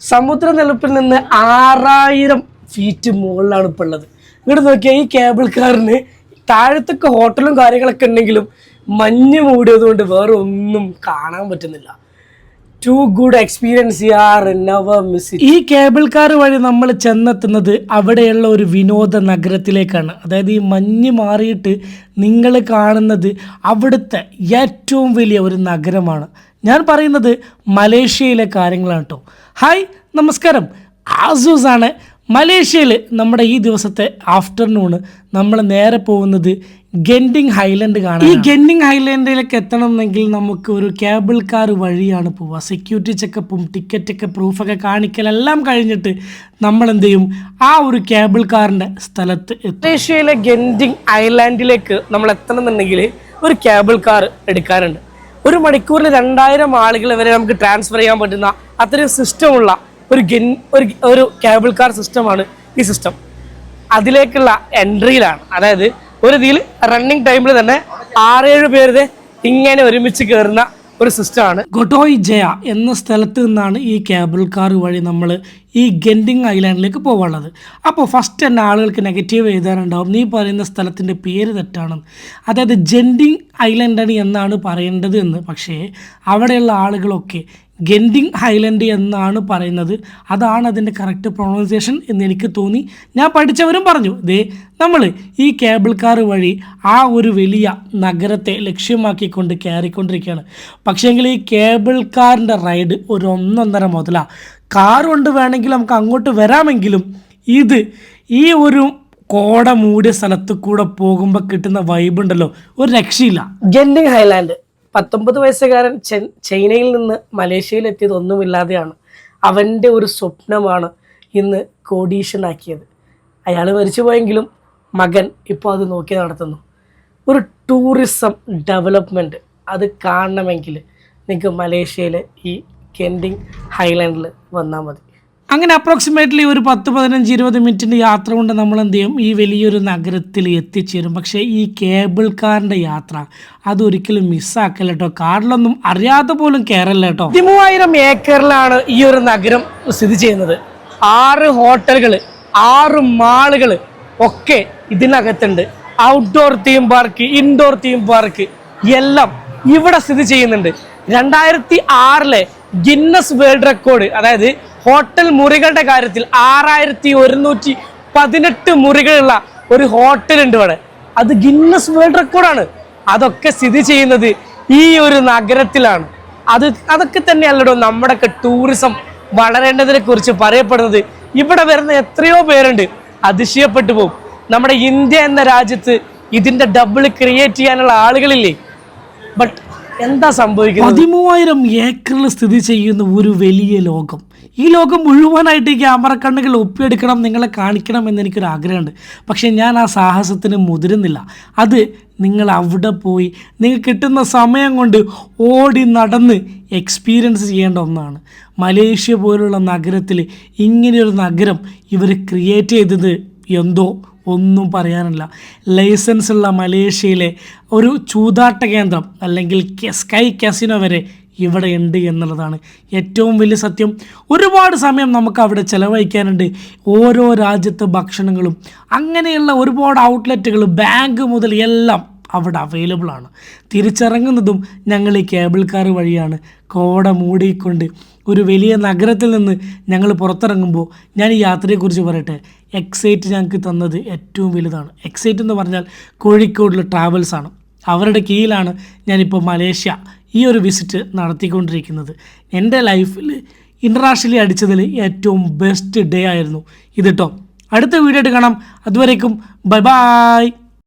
സമുദ്രനിരപ്പിൽ നിന്ന് ആറായിരം ഫീറ്റ് മുകളിലാണ് ഇപ്പോൾ ഉള്ളത്. ഇങ്ങോട്ട് നോക്കിയാൽ ഈ കേബിൾ കാറിന് താഴത്തൊക്കെ ഹോട്ടലും കാര്യങ്ങളൊക്കെ ഉണ്ടെങ്കിലും മഞ്ഞ് മൂടിയതുകൊണ്ട് വേറെ ഒന്നും കാണാൻ പറ്റുന്നില്ല. ടു ഗുഡ് എക്സ്പീരിയൻസ് യാർ നെവർ മിസ് ഈ കേബിൾ കാർ വഴി നമ്മൾ ചെന്നെത്തുന്നത് അവിടെയുള്ള ഒരു വിനോദ നഗരത്തിലേക്കാണ്. അതായത് ഈ മഞ്ഞ് മാറിയിട്ട് നിങ്ങൾ കാണുന്നത് അവിടുത്തെ ഏറ്റവും വലിയ ഒരു നഗരമാണ്. ഞാൻ പറയുന്നത് മലേഷ്യയിലെ കാര്യങ്ങളാണ് കേട്ടോ. ഹായ് നമസ്കാരം. ആസൂസ് ആണ് മലേഷ്യയിൽ നമ്മുടെ ഈ ദിവസത്തെ ആഫ്റ്റർനൂൺ നമ്മൾ നേരെ പോകുന്നത് ഗെൻഡിങ് ഹൈലൻഡ് കാണാൻ ഈ ഗെൻഡിങ് ഹൈലൻഡിലേക്ക് എത്തണമെന്നെങ്കിൽ നമുക്ക് ഒരു കേബിൾ കാർ വഴിയാണ് പോവുക. സെക്യൂരിറ്റി ചെക്കപ്പും ടിക്കറ്റൊക്കെ പ്രൂഫൊക്കെ കാണിക്കലെല്ലാം കഴിഞ്ഞിട്ട് നമ്മൾ എന്ത് ചെയ്യും ആ ഒരു കേബിൾ കാറിന്റെ സ്ഥലത്ത് മലേഷ്യയിലെ ഗെൻഡിങ് ഐലാൻഡിലേക്ക് നമ്മൾ എത്തണമെന്നുണ്ടെങ്കിൽ ഒരു കേബിൾ കാർ എടുക്കാനുണ്ട്. ഒരു മണിക്കൂറിൽ രണ്ടായിരം ആളുകൾ വരെ നമുക്ക് ട്രാൻസ്ഫർ ചെയ്യാൻ പറ്റുന്ന അത്രയും സിസ്റ്റമുള്ള ഒരു ഗെൻ ഒരു ഒരു കേബിൾ കാർ സിസ്റ്റമാണ് ഈ സിസ്റ്റം അതിലേക്കുള്ള എൻട്രിയിലാണ് അതായത് ഒരു ഇതിൽ റണ്ണിങ് ടൈമിൽ തന്നെ ആറേഴ് പേരുടെ ഇങ്ങനെ ഒരുമിച്ച് കയറുന്ന ഒരു സിസ്റ്റമാണ് ഗൊട്ടോയ് ജയ എന്ന സ്ഥലത്ത് നിന്നാണ് ഈ കേബിൾ കാർ വഴി നമ്മൾ ഈ ഗെൻഡിങ് ഐലാൻഡിലേക്ക് പോകാനുള്ളത് അപ്പോൾ ഫസ്റ്റ് തന്നെ ആളുകൾക്ക് നെഗറ്റീവ് എഴുതാനുണ്ടാവും. നീ പറയുന്ന സ്ഥലത്തിന്റെ പേര് തെറ്റാണ് അതായത് ജെൻഡിങ് ഐലൻഡാണ് എന്നാണ് പറയേണ്ടത് എന്ന്. പക്ഷേ അവിടെയുള്ള ആളുകളൊക്കെ ഗെൻഡിങ് ഹൈലൻഡ് എന്നാണ് പറയുന്നത്. അതാണ് അതിന്റെ കറക്റ്റ് പ്രൊണൗൺസിയേഷൻ എന്ന് എനിക്ക് തോന്നി. ഞാൻ പഠിച്ചവരും പറഞ്ഞു ദേ നമ്മൾ ഈ കേബിൾ കാർ വഴി ആ ഒരു വലിയ നഗരത്തെ ലക്ഷ്യമാക്കിക്കൊണ്ട് കയറിക്കൊണ്ടിരിക്കുകയാണ്. പക്ഷേങ്കിൽ ഈ കേബിൾ കാറിന്റെ റൈഡ് ഒരു ഒന്നൊന്നര മുതലാണ് കാർ കൊണ്ട് വേണമെങ്കിൽ നമുക്ക് അങ്ങോട്ട് വരാമെങ്കിലും ഇത് ഈ ഒരു കോട മൂടിയ സ്ഥലത്ത് കൂടെ പോകുമ്പോൾ കിട്ടുന്ന വൈബ് ഉണ്ടല്ലോ. ഒരു രക്ഷയില്ല. ഗെൻഡിങ് ഹൈലാൻഡ് പത്തൊമ്പത് വയസ്സുകാരൻ ചൈനയിൽ നിന്ന് മലേഷ്യയിൽ എത്തിയത് ഒന്നുമില്ലാതെയാണ്. അവന്റെ ഒരു സ്വപ്നമാണ് ഇന്ന് കോടീഷനാക്കിയത് അയാൾ മരിച്ചു പോയെങ്കിലും മകൻ ഇപ്പോൾ അത് നോക്കി നടത്തുന്നു. ഒരു ടൂറിസം ഡെവലപ്മെന്റ് അത് കാണണമെങ്കിൽ നിങ്ങൾക്ക് മലേഷ്യയിലെ ഈ കെൻഡിങ് ഹൈലാൻഡിൽ വന്നാൽ മതി. അങ്ങനെ അപ്രോക്സിമേറ്റ്ലി ഒരു പത്ത് പതിനഞ്ച് ഇരുപത് മിനിറ്റിന്റെ യാത്ര കൊണ്ട് നമ്മൾ എന്ത് ചെയ്യും? ഈ വലിയൊരു നഗരത്തിൽ എത്തിച്ചേരും. പക്ഷേ ഈ കേബിൾ കാറിന്റെ യാത്ര അതൊരിക്കലും മിസ്സാക്കല്ല കേട്ടോ. കാറിലൊന്നും അറിയാതെ പോലും കയറല്ല കേട്ടോ. പതിമൂവായിരം ഏക്കറിലാണ് ഈ ഒരു നഗരം സ്ഥിതി ചെയ്യുന്നത്. ആറ് ഹോട്ടലുകൾ ആറ് മാളുകൾ ഒക്കെ ഇതിനകത്തുണ്ട്. Outdoor theme park indoor theme park എല്ലാം ഇവിടെ സ്ഥിതി ചെയ്യുന്നുണ്ട്. രണ്ടായിരത്തി ആറിലെ ഗിന്നസ് വേൾഡ് റെക്കോർഡ് അതായത് ഹോട്ടൽ മുറികളുടെ കാര്യത്തിൽ ആറായിരത്തി ഒരുന്നൂറ്റി പതിനെട്ട് മുറികളുള്ള ഒരു ഹോട്ടൽ ഉണ്ട് ഇവിടെ. അത് ഗിന്നസ് വേൾഡ് റെക്കോർഡാണ്. അതൊക്കെ സ്ഥിതി ചെയ്യുന്നത് ഈ ഒരു നഗരത്തിലാണ്. അത് അതൊക്കെ തന്നെയല്ലടോ നമ്മുടെയൊക്കെ ടൂറിസം വളരേണ്ടതിനെ കുറിച്ച് പറയപ്പെടുന്നത്. ഇവിടെ വരുന്ന എത്രയോ പേരുണ്ട്. അതിശയപ്പെട്ടു പോകും നമ്മുടെ ഇന്ത്യ എന്ന രാജ്യത്ത് ഇതിന്റെ ഡബിൾ ക്രിയേറ്റ് ചെയ്യാനുള്ള ആളുകളില്ലേ? ബട്ട് എന്താ സംഭവിക്കുന്നത്? പതിമൂവായിരം ഏക്കറിൽ സ്ഥിതി ചെയ്യുന്ന ഒരു വലിയ ലോകം. ഈ ലോകം മുഴുവനായിട്ട് ഈ ക്യാമറ കണ്ണുകൾ ഒപ്പിയെടുക്കണം നിങ്ങളെ കാണിക്കണം എന്ന് എനിക്കൊരു ആഗ്രഹമുണ്ട്. പക്ഷേ ഞാൻ ആ സാഹസത്തിന് മുതിരുന്നില്ല. അത് നിങ്ങൾ അവിടെ പോയി നിങ്ങൾക്ക് കിട്ടുന്ന സമയം കൊണ്ട് ഓടി നടന്ന് എക്സ്പീരിയൻസ് ചെയ്യേണ്ട ഒന്നാണ്. മലേഷ്യ പോലുള്ള നഗരത്തിൽ ഇങ്ങനെയൊരു നഗരം ഇവർ ക്രിയേറ്റ് ചെയ്തത് എന്തോ ഒന്നും പറയാനില്ല. ലൈസൻസ് ഉള്ള മലേഷ്യയിലെ ഒരു ചൂതാട്ട കേന്ദ്രം അല്ലെങ്കിൽ സ്കൈ കാസിനോ വരെ ഇവിടെ ഉണ്ട് എന്നുള്ളതാണ് ഏറ്റവും വലിയ സത്യം. ഒരുപാട് സമയം നമുക്ക് അവിടെ ചിലവഴിക്കാനുണ്ട്. ഓരോ രാജ്യത്ത് ഭക്ഷണങ്ങളും അങ്ങനെയുള്ള ഒരുപാട് ഔട്ട്ലെറ്റുകൾ ബാങ്ക് മുതൽ എല്ലാം അവിടെ അവൈലബിൾ ആണ്. തിരിച്ചിറങ്ങുന്നതും ഞങ്ങൾ ഈ കേബിൾ കാർ വഴിയാണ്. കോട മൂടിക്കൊണ്ട് ഒരു വലിയ നഗരത്തിൽ നിന്ന് ഞങ്ങൾ പുറത്തിറങ്ങുമ്പോൾ ഞാൻ ഈ യാത്രയെക്കുറിച്ച് പറയട്ടെ. എക്സൈറ്റ് ഞങ്ങൾക്ക് തന്നത് ഏറ്റവും വലുതാണ്. എക്സൈറ്റ് എന്ന് പറഞ്ഞാൽ കോഴിക്കോടിലെ ട്രാവൽസാണ് അവരുടെ കീഴിലാണ് ഞാനിപ്പോൾ മലേഷ്യ ഈ ഒരു വിസിറ്റ് നടത്തിക്കൊണ്ടിരിക്കുന്നത്. എന്റെ ലൈഫിൽ ഇന്റർനാഷണലി അടിച്ചതിൽ ഏറ്റവും ബെസ്റ്റ് ഡേ ആയിരുന്നു ഇത് കേട്ടോ അടുത്ത വീഡിയോ ആയിട്ട് കാണാം. അതുവരേക്കും ബൈ ബായ്